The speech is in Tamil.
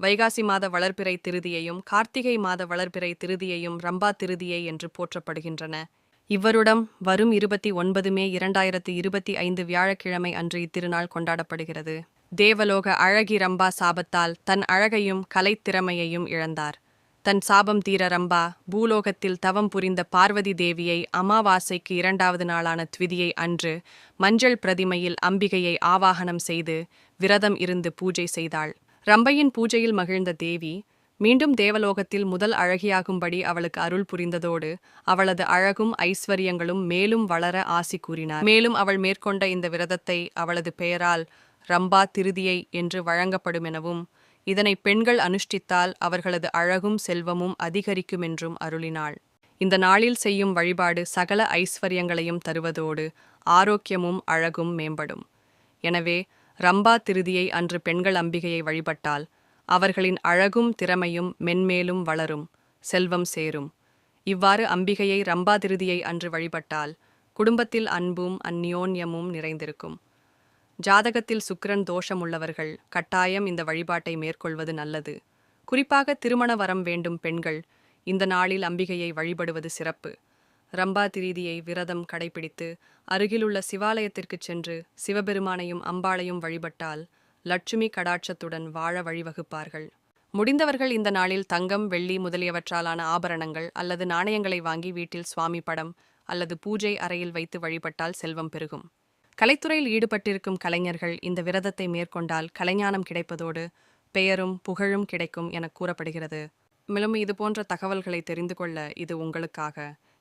வைகாசி மாத வளர்பிறை திருதியையும் கார்த்திகை மாத வளர்பிறை திருதியையும் ரம்பா திருதியை என்று போற்றப்படுகின்றன. இவ்வருடம் வரும் இருபத்தி ஒன்பது மே இரண்டாயிரத்து இருபத்தி ஐந்து வியாழக்கிழமை அன்று இத்திருநாள் கொண்டாடப்படுகிறது. தேவலோக அழகி ரம்பா சாபத்தால் தன் அழகையும் கலைத்திறமையையும் இழந்தார். தன் சாபம் தீர ரம்பா பூலோகத்தில் தவம் புரிந்த பார்வதி தேவியை அமாவாசைக்கு இரண்டாவது நாளான த்விதியை அன்று மஞ்சள் பிரதிமையில் அம்பிகையை ஆவாகனம் செய்து விரதம் இருந்து பூஜை செய்தாள். ரம்பையின் பூஜையில் மகிழ்ந்த தேவி மீண்டும் தேவலோகத்தில் முதல் அழகியாகும்படி அவளுக்கு அருள் புரிந்ததோடு அவளது அழகும் ஐஸ்வர்யங்களும் மேலும் வளர ஆசி கூறினார். மேலும் அவள் மேற்கொண்ட இந்த விரதத்தை அவளது பெயரால் ரம்பா திருதியை என்று வழங்கப்படும் எனவும் இதனை பெண்கள் அனுஷ்டித்தால் அவர்களது அழகும் செல்வமும் அதிகரிக்கும் என்றும் அருளினாள். இந்த நாளில் செய்யும் வழிபாடு சகல ஐஸ்வர்யங்களையும் தருவதோடு ஆரோக்கியமும் அழகும் மேம்படும். எனவே ரம்பா திருதியை அன்று பெண்கள் அம்பிகையை வழிபட்டால் அவர்களின் அழகும் திறமையும் மென்மேலும் வளரும் செல்வம் சேரும். இவ்வாறு அம்பிகையை ரம்பா திருதியை அன்று வழிபட்டால் குடும்பத்தில் அன்பும் அந்யோன்யமும் நிறைந்திருக்கும். ஜாதகத்தில் சுக்கிரன் தோஷம் உள்ளவர்கள் கட்டாயம் இந்த வழிபாட்டை மேற்கொள்வது நல்லது. குறிப்பாக திருமண வரம் வேண்டும் பெண்கள் இந்த நாளில் அம்பிகையை வழிபடுவது சிறப்பு. ரம்பா திரீதியை விரதம் கடைபிடித்து அருகிலுள்ள சிவாலயத்திற்குச் சென்று சிவபெருமானையும் அம்பாளையும் வழிபட்டால் லட்சுமி கடாட்சத்துடன் வாழ வழிவகுப்பார்கள். முடிந்தவர்கள் இந்த நாளில் தங்கம் வெள்ளி முதலியவற்றாலான ஆபரணங்கள் அல்லது நாணயங்களை வாங்கி வீட்டில் சுவாமி படம் அல்லது பூஜை அறையில் வைத்து வழிபட்டால் செல்வம் பெருகும். கலைத்துறையில் ஈடுபட்டிருக்கும் கலைஞர்கள் இந்த விரதத்தை மேற்கொண்டால் கலைஞானம் கிடைப்பதோடு பெயரும் புகழும் கிடைக்கும் என கூறப்படுகிறது. மேலும் இது போன்ற தகவல்களை தெரிந்து கொள்ள இது உங்களுக்காக.